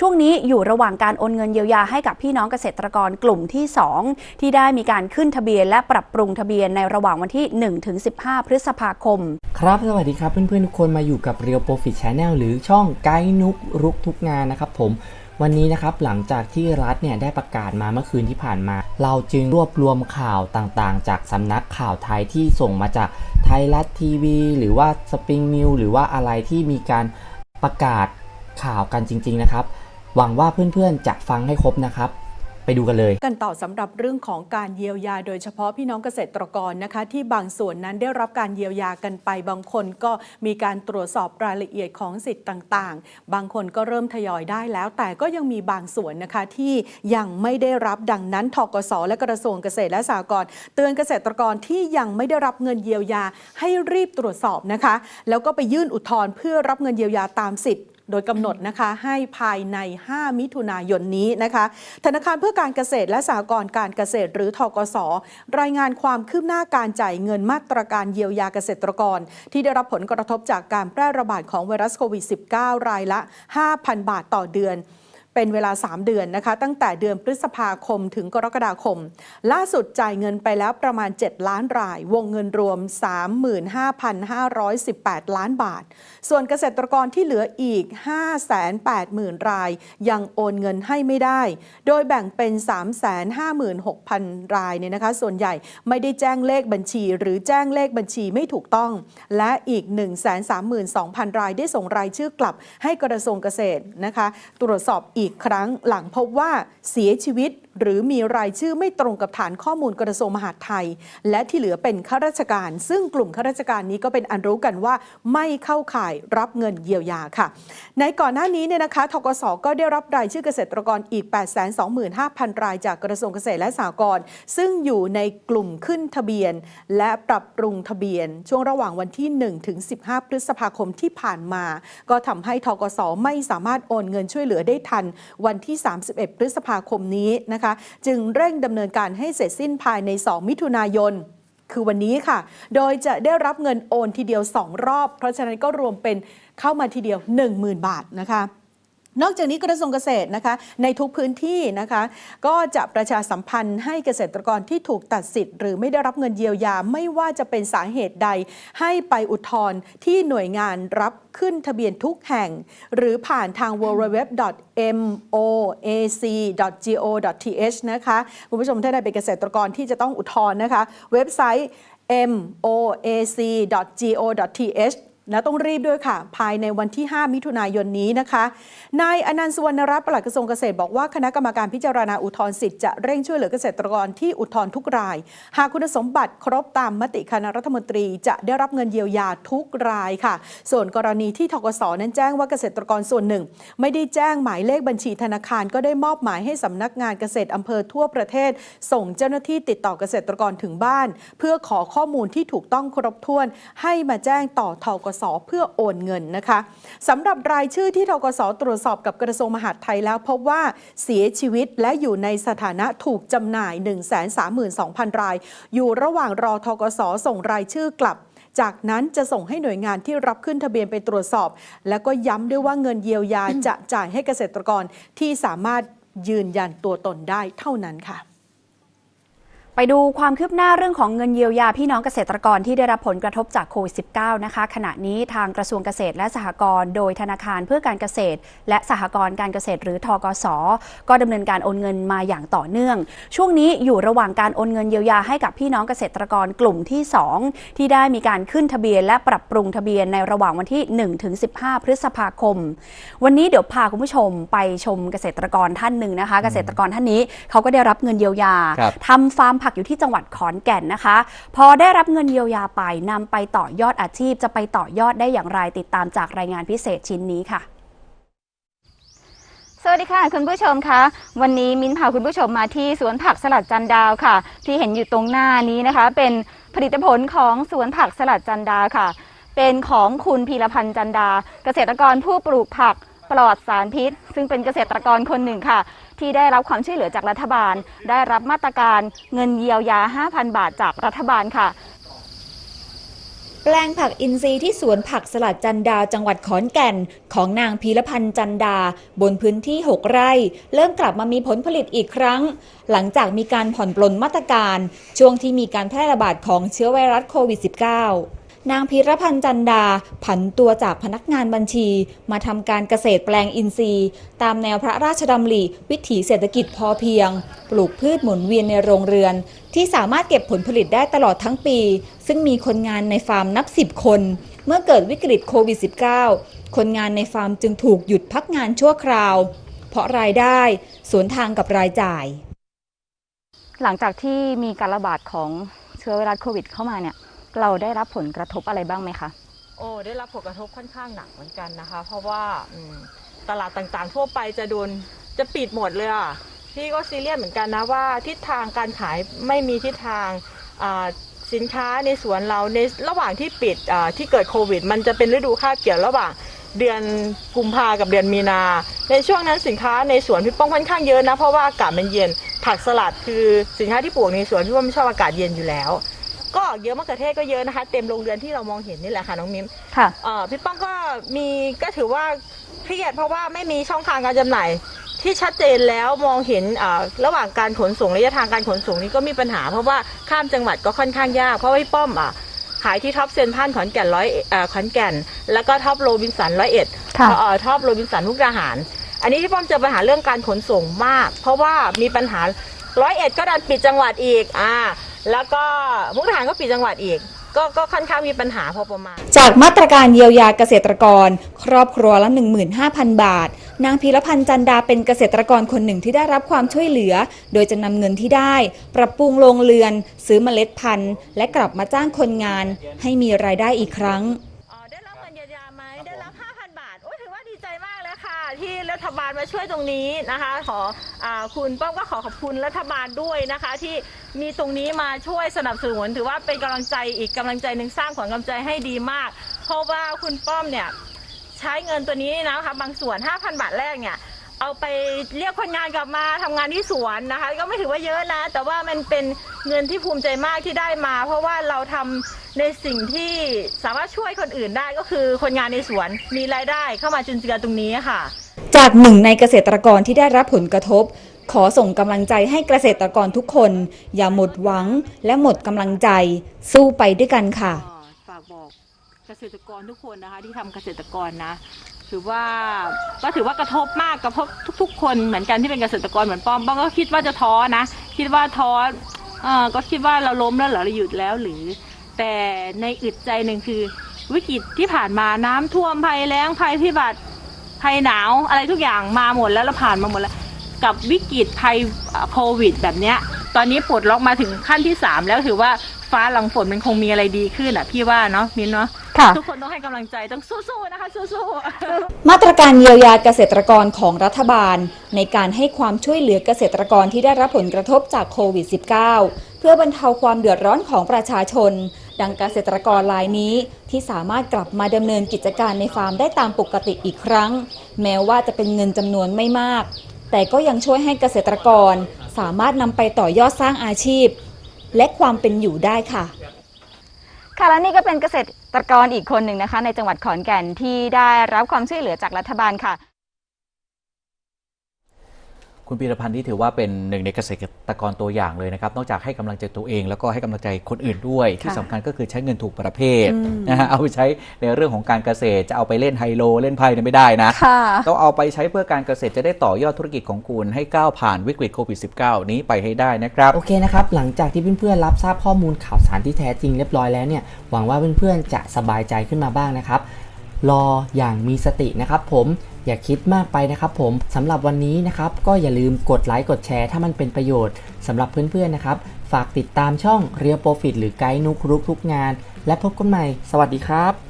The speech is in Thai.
ช่วงนี้อยู่ระหว่างการโอนเงินเยียวยาให้กับพี่น้องเกษตรกรกลุ่มที่ 2 ที่ได้มีการขึ้นทะเบียน และปรับปรุงทะเบียนในระหว่างวันที่1-15 พฤษภาคม ครับสวัสดีครับเพื่อนๆทุกคนมาอยู่กับ Real Profit Channel หรือช่องไกด์นุกรุกทุกงานนะครับผมวันนี้นะครับหลังจากที่รัฐเนี่ยได้ประกาศมาเมื่อคืนที่ผ่านมา เราจึงรวบรวมข่าวต่างๆ จากสำนักข่าวไทยที่ส่งมาจากไทยรัฐทีวี หรือว่าสปริงนิวหรือว่าอะไรที่มีการประกาศข่าวกันจริง ๆนะครับ หวังว่าเพื่อนๆจะฟังให้ครบนะครับไปดูกันเลย กันต่อสำหรับเรื่องของการเยียวยา โดยเฉพาะพี่น้องเกษตรกรนะคะ ที่บางส่วนนั้นได้รับการเยียวยากันไป บางคนก็มีการตรวจสอบรายละเอียดของสิทธิ์ต่างๆ บางคนก็เริ่มทยอยได้แล้ว แต่ก็ยังมีบางส่วนนะคะที่ยังไม่ได้รับดังนั้นทกสและกระทรวงเกษตรและสหกรณ์เตือนเกษตรกรที่ยังไม่ได้รับเงินเยียวยาให้รีบตรวจสอบนะคะ แล้วก็ไปยื่นอุทธรณ์เพื่อรับเงินเยียวยาตามสิทธิ์ โดยกำหนดนะคะให้ภายใน 5 มิถุนายนนี้นะคะ ธนาคารเพื่อการเกษตรและสหกรณ์การเกษตรหรือทกส รายงานความคืบหน้าการจ่ายเงินมาตรการเยียวยาเกษตรกร ที่ได้รับผลกระทบจากการแพร่ระบาดของไวรัสโควิด -19 รายละ 5,000 บาทต่อเดือน เป็นเวลา 3 เดือนนะคะ ตั้งแต่เดือนพฤษภาคมถึงกรกฎาคม ล่าสุดจ่ายเงินไปแล้วประมาณ 7 ล้านราย วงเงินรวม 35,518 ล้านบาท ส่วนเกษตรกรที่เหลืออีก 580,000 ราย ยังโอนเงินให้ไม่ได้ โดยแบ่งเป็น 356,000 รายเนี่ยนะคะ ส่วนใหญ่ไม่ได้แจ้งเลขบัญชี หรือแจ้งเลขบัญชีไม่ถูกต้อง และอีก 132,000 รายได้ส่งรายชื่อกลับให้กระทรวงเกษตรนะคะ ตรวจสอบอีกครั้งหลังพบว่าเสียชีวิตหรือมีรายชื่อไม่ตรงกับฐานข้อมูลกระทรวงมหาดไทย และที่เหลือเป็นข้าราชการ ซึ่งกลุ่มข้าราชการนี้ก็เป็นอันรู้กันว่าไม่เข้าข่ายรับเงินเยียวยาค่ะ ในก่อนหน้านี้เนี่ยนะคะทกสก็ได้รับรายชื่อเกษตรกรอีก 825,000 รายจากกระทรวงเกษตรและสหกรณ์ซึ่งอยู่ในกลุ่มขึ้นทะเบียน และปรับปรุงทะเบียน ช่วงระหว่างวันที่1ถึง15 พฤษภาคมที่ผ่านมา ก็ทำให้ทกสไม่สามารถโอนเงินช่วยเหลือได้ทันวันที่ 31 พฤษภาคมนี้นะคะ จึงเร่งดำเนินการให้เสร็จสิ้นภายใน 2 มิถุนายนคือวันนี้ค่ะ โดยจะได้รับเงินโอนทีเดียว 2 รอบ เพราะฉะนั้นก็รวมเป็นเข้ามาทีเดียว 10,000 บาทนะคะ นอกจากนี้กระทรวงเกษตรนะคะ ในทุกพื้นที่นะคะ ก็จะประชาสัมพันธ์ให้เกษตรกรที่ถูกตัดสิทธิ์ หรือไม่ได้รับเงินเยียวยาไม่ว่าจะเป็นสาเหตุใด ให้ไปอุทธรณ์ที่หน่วยงานรับขึ้นทะเบียนทุกแห่ง หรือผ่านทาง www.moac.go.th นะคะ คุณผู้ชมถ้าใดเป็นเกษตรกรที่จะต้องอุทธรณ์นะคะ เว็บไซต์ moac.go.th และต้องรีบด้วยค่ะ ภายในวันที่ 5 มิถุนายนนี้นะคะ นายอนันต์สุวรรณรัตน์ปลัดกระทรวงเกษตรบอกว่าคณะกรรมการพิจารณาอุทธรณ์สิทธิ์จะเร่งช่วยเหลือเกษตรกรที่อุทธรณ์ทุกราย หากคุณสมบัติครบตามมติคณะรัฐมนตรีจะได้รับเงินเยียวยาทุกรายค่ะ ส่วนกรณีที่ทกสนั้นแจ้งว่าเกษตรกรส่วนหนึ่ง ไม่ได้แจ้งหมายเลขบัญชีธนาคาร ก็ได้มอบหมายให้สำนักงานเกษตรอำเภอทั่วประเทศ ส่งเจ้าหน้าที่ติดต่อเกษตรกรถึงบ้าน เพื่อขอข้อมูลที่ถูกต้องครบถ้วน ให้มาแจ้งต่อทกสเพื่อโอนเงินนะคะสำหรับรายชื่อที่ทกสตรวจสอบกับกระทรวงมหาดไทยแล้วพบว่าเสียชีวิตและอยู่ในสถานะถูกจำหน่าย 132,000 ราย อยู่ระหว่างรอทกสส่งรายชื่อกลับจากนั้นจะส่งให้หน่วยงานที่รับขึ้นทะเบียนไปตรวจสอบ แล้วก็ย้ำด้วยว่าเงินเยียวยาจะจ่ายให้เกษตรกรที่สามารถยืนยันตัวตนได้เท่านั้นค่ะ ไปดูความคืบหน้าเรื่องของเงินเยียวยาพี่น้องเกษตรกรที่ได้รับผลกระทบจากโควิด -19 นะคะ ขณะนี้ทางกระทรวงเกษตรและสหกรณ์โดยธนาคารเพื่อการเกษตร และสหกรณ์การเกษตรหรือทกส ก็ดำเนินการโอนเงินมาอย่างต่อเนื่อง ช่วงนี้อยู่ระหว่างการโอนเงินเยียวยาให้กับพี่น้องเกษตรกรกลุ่มที่ 2 ที่ได้มีการขึ้นทะเบียน และปรับปรุงทะเบียนในระหว่างวันที่1-15 พฤษภาคม วันนี้เดี๋ยวพาคุณผู้ชมไปชมเกษตรกรท่านหนึ่งนะคะ เกษตรกรท่านนี้เขาก็ได้รับเงินเยียวยาครับทำฟาร์มผักอยู่ที่จังหวัดขอนแก่นนะคะ พอได้รับเงินเยียวยาไปนำไปต่อยอดอาชีพ จะไปต่อยอดได้อย่างไรติดตามจากรายงานพิเศษชิ้นนี้ค่ะสวัสดีค่ะคุณผู้ชมคะวันนี้มิ้นพาคุณผู้ชมมาที่สวนผักสลัดจันดาวค่ะ ที่เห็นอยู่ตรงหน้านี้นะคะ เป็นผลิตผลของสวนผักสลัดจันดาค่ะ เป็นของคุณพีรพันธ์จันดา เกษตรกรผู้ปลูกผัก ปลอดสารพิษ ซึ่งเป็นเกษตรกรคนหนึ่งค่ะ ที่ได้รับความช่วยเหลือจากรัฐบาล ได้รับมาตรการเงินเยียวยา 5,000 บาทจากรัฐบาลค่ะ แปลงผักอินทรีย์ที่สวนผักสลัดจันดาจังหวัดขอนแก่น ของนางพีรพันธ์จันดา บนพื้นที่ 6 ไร่ เริ่มกลับมามีผลผลิตอีกครั้ง หลังจากมีการผ่อนปลนมาตรการ ช่วงที่มีการแพร่ระบาดของเชื้อไวรัสโควิด -19 นางพีรพันธ์จันดา ผันตัวจากพนักงานบัญชี มาทำการเกษตรแปลงอินทรีย์ ตามแนวพระราชดำริวิถีเศรษฐกิจพอเพียง ปลูกพืชหมุนเวียนในโรงเรือน ที่สามารถเก็บผลผลิตได้ตลอดทั้งปี ซึ่งมีคนงานในฟาร์มนับ10คน เมื่อเกิดวิกฤตโควิด -19 คนงานในฟาร์มจึงถูกหยุดพักงานชั่วคราว เพราะรายได้สวนทางกับรายจ่าย หลังจากที่มีการระบาดของเชื้อไวรัสโควิด เข้ามาเนี่ย เราได้รับผลกระทบอะไรบ้างไหมคะ โอ้ได้รับผลกระทบค่อนข้างหนักเหมือนกันนะคะ เพราะว่าตลาดต่างๆ ทั่วไปจะโดนจะปิดหมดเลยอะพี่ก็ซีเรียสเหมือนกันนะว่าทิศทางการขายไม่มีทิศทางสินค้าในสวนเราในระหว่างที่ปิดที่เกิดโควิด มันจะเป็นฤดูคาบเกี่ยวระหว่างเดือนกุมภากับเดือนมีนา ในช่วงนั้นสินค้าในสวนพี่ป้องค่อนข้างเยอะนะ เพราะว่าอากาศมันเย็นผักสลัดคือสินค้าที่ปลูกในสวนพี่ป้องไม่ชอบอากาศเย็นอยู่แล้ว ก็เยอะมะเขือเทศก็เยอะนะคะ เต็มโรงเรือนที่เรามองเห็นนี่แหละค่ะน้องมิ้มค่ะเอ่อพี่ป้องก็มีก็ถือว่าเครียดเพราะว่าไม่มีช่องทางการจำหน่ายที่ชัดเจนแล้วมองเห็นอ่าระหว่างการขนส่งระยะทางการขนส่งนี่ก็มีปัญหา เพราะว่าข้ามจังหวัดก็ค่อนข้างยากเพราะว่าพี่ป้อมอะขายที่ท็อปเซนทรันขอนแก่นร้อยเอ่อขอนแก่น แล้วก็ท็อปโรบินสันร้อยเอ็ดค่ะเอ่อท็อปโรบินสันมุกดาหาร อันนี้พี่ป้อมเจอปัญหาเรื่องการขนส่งมาก เพราะว่ามีปัญหาร้อยเอ็ดก็ดันปิดจังหวัดอีกอ่า แล้วก็มุกดาหารก็ปิดจังหวัดอีกก็ก็ค่อนข้างมีปัญหาพอประมาณ จากมาตรการเยียวยาเกษตรกร ครอบครัวละ 15,000 บาท นางพีรพันธ์จันดาเป็นเกษตรกรคนหนึ่งที่ได้รับความช่วยเหลือ โดยจะนำเงินที่ได้ ปรับปรุงโรงเรือน ซื้อเมล็ดพันธุ์ และกลับมาจ้างคนงาน ให้มีรายได้อีกครั้งาลมาช่วยตรงนี้นะคะ ขออคุณป้อมก็ขอขอบคุณรัฐบาลด้วยนะคะ ที่มีตรงนี้มาช่วยสนับสนุน ถือว่าเป็นกำลังใจอีกกำลังใจหนึ่งสร้างขวัญกำลังใจให้ดีมาก เพราะว่าคุณป้อมเนี่ยใช้เงินตัวนี้นะคะบางส่วน 5,000 บาทแรกเนี่ยเอาไปเรียกคนงานกลับมาทำงานที่สวนนะคะ ก็ไม่ถือว่าเยอะนะ แต่ว่ามันเป็นเงินที่ภูมิใจมากที่ได้มา เพราะว่าเราทำในสิ่งที่สามารถช่วยคนอื่นได้ก็คือคนงานในสวนมีรายได้เข้ามาจุนเจือตรงนี้ค่ะ จากหนึ่งในเกษตรกรที่ได้รับผลกระทบ ขอส่งกำลังใจให้เกษตรกรทุกคน อย่าหมดหวังและหมดกำลังใจ สู้ไปด้วยกันค่ะ ฝากบอกเกษตรกรทุกคนนะคะที่ทำเกษตรกรนะ ถือว่าก็ถือว่ากระทบมากกับพวกทุก ๆ คนเหมือนกันที่เป็นเกษตรกรเหมือนป้อมป้อมก็คิดว่าจะท้อนะ คิดว่าท้อเออก็คิดว่าเราล้มแล้วเหรอเราหยุดแล้วหรือ แต่ในอึดใจหนึ่งคือวิกฤตที่ผ่านมาน้ำท่วมภัยแล้งภัยพิบัติ ภัยหนาวอะไรทุกอย่างมาหมดแล้วเราผ่านมาหมดแล้ว กับวิกฤตภัยเอ่อโควิดแบบเนี้ย ตอนนี้ปลดล็อกมาถึงขั้นที่ 3 แล้วถือว่าฟ้าหลังฝนมันคงมีอะไรดีขึ้นอะพี่ว่าเนาะมินเนาะค่ะทุกคนต้องให้กำลังใจต้องสู้ๆนะคะสู้ๆมาตรการเยียวยาเกษตรกรของรัฐบาล ในการให้ความช่วยเหลือเกษตรกรที่ได้รับผลกระทบจากโควิด -19 เพื่อบรรเทาความเดือดร้อนของประชาชน ดังเกษตรกรรายนี้ที่สามารถกลับมาดำเนินกิจการในฟาร์มได้ตามปกติอีกครั้ง แม้ว่าจะเป็นเงินจำนวนไม่มาก แต่ก็ยังช่วยให้เกษตรกรสามารถนำไปต่อยอดสร้างอาชีพ และความเป็นอยู่ได้ค่ะ ค่ะและนี่ก็เป็นเกษตรกรอีกคนหนึ่งนะคะ ในจังหวัดขอนแก่นที่ได้รับความช่วยเหลือจากรัฐบาลค่ะ คุณพีรพันธ์ที่ถือว่าเป็นหนึ่งในเกษตรกรตัวอย่างเลยนะครับ นอกจากให้กำลังใจตัวเอง แล้วก็ให้กำลังใจคนอื่นด้วย ที่สำคัญก็คือใช้เงินถูกประเภทอืมนะฮะเอาไปใช้ในเรื่องของการเกษตรจะเอาไปเล่นไฮโลเล่นไพ่เนี่ยไม่ได้นะค่ะต้องเอาไปใช้เพื่อการเกษตรจะได้ต่อยอดธุรกิจของคุณให้ก้าวผ่านวิกฤตโควิด -19 นี้ไปให้ได้นะครับโอเคนะครับหลังจากที่เพื่อนๆรับทราบข้อมูลข่าวสารที่แท้จริงเรียบร้อยแล้วเนี่ยหวังว่าเพื่อนๆจะสบายใจขึ้นมาบ้างนะครับ รออย่างมีสตินะครับผมอย่าคิดมากไปนะครับผมสำหรับวันนี้นะครับ ก็อย่าลืมกดไลค์กดแชร์ถ้ามันเป็นประโยชน์สำหรับเพื่อนๆนะครับ ฝากติดตามช่องเรียลโปรฟิตหรือไกด์นุกรุกทุกงาน และพบกันใหม่ สวัสดีครับ